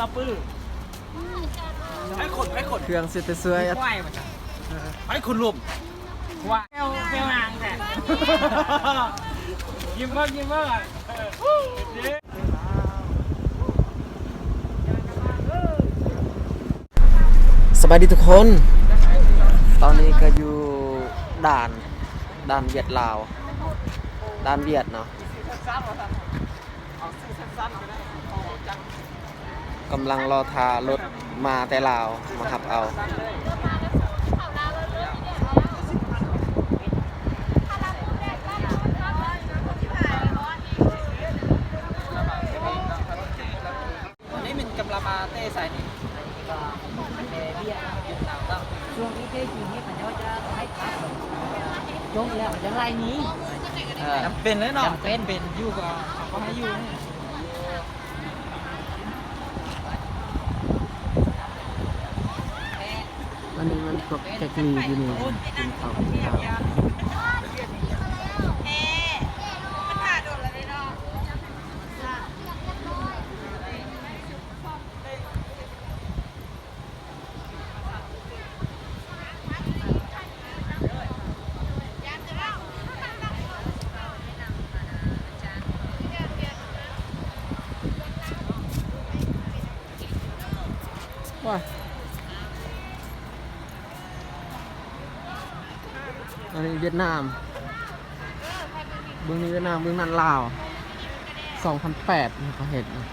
ตาปื้อให้คนให้คนเครื่องเสร็จแต่สวยอะควายมาจ้ะให้คนรวมควายแมวแมวหางแต่ยิ้มบ้างยิ้มบ้างอะเออเดี๋ยวสบายดีทุกคน ตอนนี้ก็อยู่ด่านด่านเวียดลาวด่านเวียดเนาะก กำลังรอทารถมาแต่ลาวมาขับเอาวันนี้มันกำลังมาเต้ใส่นี่ช่วงที่เทจริงเนี่ยเขาจะให้พักจงแล้วจะไล่หนี้จำเป็นเลยเนาะจำเป็นเป็นยู่ก็เขาให้ยู่นี่ วันนี้มัน พวกแจ็คลีอยู่นี่กินข้าวกินข้าวว้า เวียดนาม เบื้องนี้เวียดนามเบื้องนั้นลาว2008นี่เขาเห็นนะ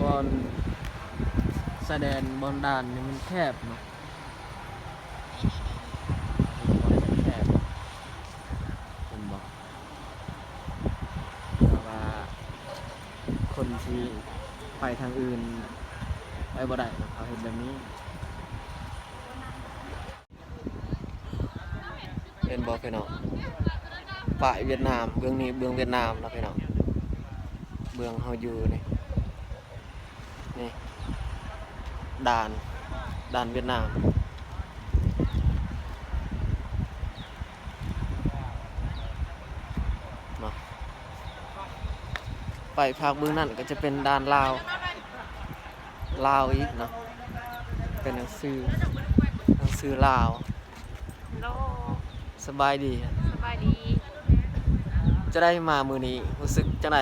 บอล แสดงบอลด่านนี่มันแคบเนาะบอลแคบผมบอกแต่ว่า คนที่ไปทางอื่นไปบ่ได้เนะเขาเห็นแบบนี้เป็นบอลไปเนาะป่ายเวียดนาม เบื้องนี้เบื้องเวียดนามนะพี่น้อง เบื้องเฮาอยู่นี่นี่ ด่านด่านเวียดนามเนาะไปภาคเบื้องนั่นก็จะเป็นด่านลาว ลาวอีกเนาะเป็นหนังสือหนังสือลาวโลสบายดี สบายดี จะได้มามือนี้รู้สึกจังได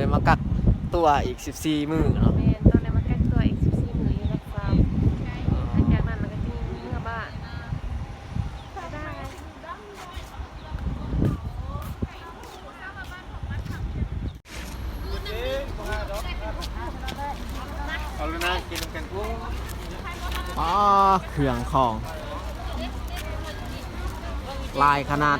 เสยมากักตัวอีก 14 มื้อเนาะแม่นตอนนี้มาแก้ตัวอีก14มื้ออยู่รักษาหลังจากนั้นมันก็จะมีเมื่อบ้านบ๊ายบายเอาเลยนะกินกันกูอ๋อเครื่องของลายขนาด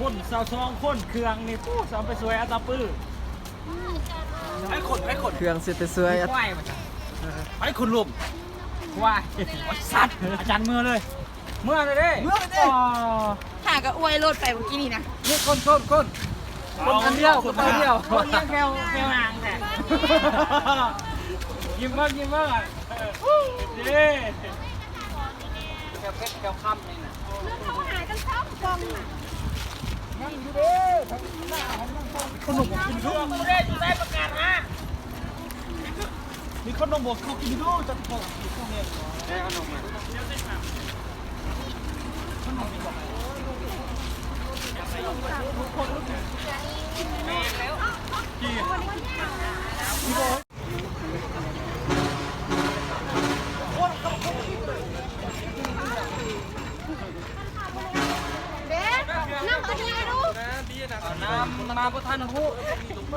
คนสาวซองคนเครื่องนี่ปู้สาวไปสวยอัตตาปื้อให้คนให้คนเครื่องเสร็จแต่สวยอะควายมาจ้ะให้คนรวมควายสัตว์อาจารย์เมื่อเลย เมื่อเลยเด้เมื่อเลยเด้ หาก็อวยรถไปเมื่อกี้นี่นะนี่คนคนคนคนคนเดียวคนคนเดียวคนยังแควแควหางแต่ยิ้มบ้างยิ้มบ้างอะเออเด้แควเพชรแควค่ำนี่นะ เขาหากันชอบกองน่ะ ขนมกินด้วยกูได้กูได้ประกาศฮะมีขนมบอกเขากินด้วยจะบอกอยู่ข้างในได้ขนมอะ เด็กนั่งตัวนี้ดู น้ำมาประทานหู ไปสู่แบงค์แบงค์ คนลุกหวาน แบงค์ลงไปที่ทางแบง ค์ลงไป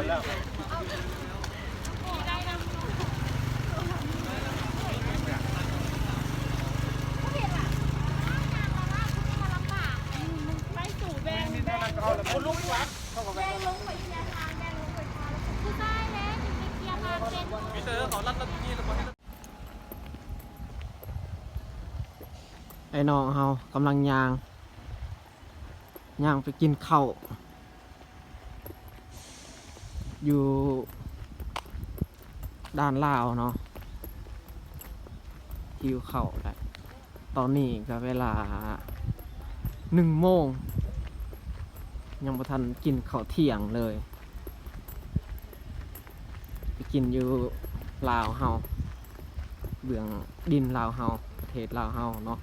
ไอ้น้องเฮากำลังยางยางไปกินข้าว อยู่ด้านล่าวเนาะหิวเข้าได้ตอนนี้ก็เวลาหนึ่งโมง ยังบ่ทันกินข้าวเที่ยงเลย ไปกินอยู่ลาวเฮาเบื้องดินลาวเฮาประเทศลาวเฮาเนาะ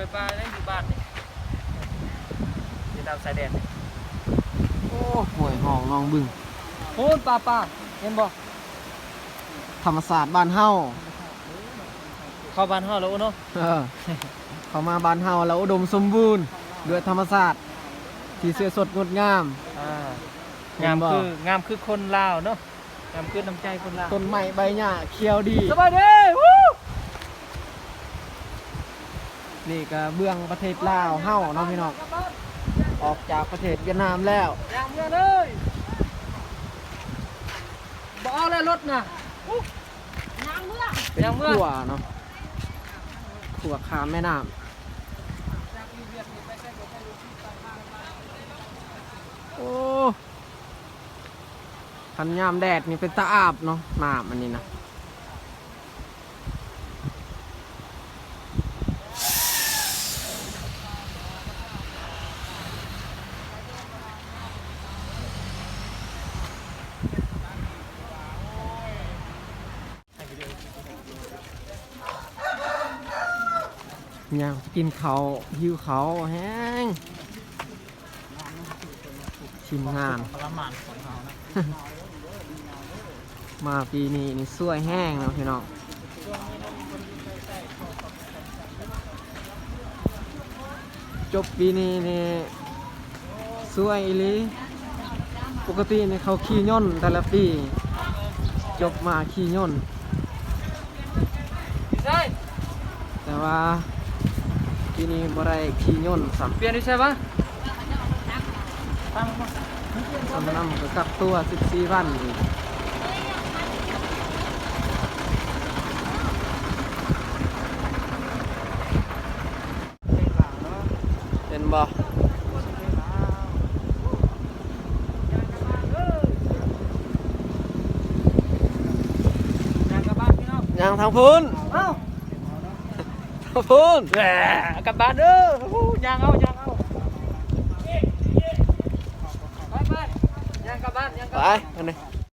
วยปลาได้อยู่บ้านนี่ที่ดาวสายแดนนี่โอ้ห่วยห้องน้องบึงโอ้ปลาปลาเห็นบ่ธรรมศาสตร์บ้านเฮาเข้าบ้านเฮาแล้วเนาะเออเข้ามาบ้านเฮาแล้วอุดมสมบูรณ์ด้วยธรรมศาสตร์ที่เสื้อสดงดงามอ่าเห็งามนบ่คืองามคือคนลาวเนาะงามคือน้ำใจคนลาวต้นไม้ใบหญ้าเขียวดีสบายดีวู้ นี่ก็เบื้องประเทศลาวเฮาเนาะพี่น้องออกจากประเทศเวียดนามแล้วอย่างเมื่อเลยบ่เอาแล้วรถน่ะเป็นยังเมื่อขั่วเนาะขั่วขามแม่น้ำโอ้คันยามแดดนี่เป็นตาอาบเนาะน้ำอันนี้นะ ยากกินเขาวหิวเขาวแห้งชิมงานประมาณของเฮานะมาปีนี้นี่สวยแห้งเนาะพี่น้องจบปีนี้นี่สวยอีหลีปกตินี่เขาขี่ย่นต์แต่ละปี จบมาขี่ย่นต์ใช่แต่ว่า ปีนี้บ่ได้ขี่ย่นต์สัมเปลี่ยนดิใช่ปะสัมน้ำก็กักตัว 14 วันอีกเป็นบ่งานกลับบ้านพี่น้องยางทางพื้น เอ้าทางพื้นแหมกลับบ้านเด้อโอ้โหยางเอายางเอาไปไปยางกลับบ้านยางกลับไปบ้านอันนี้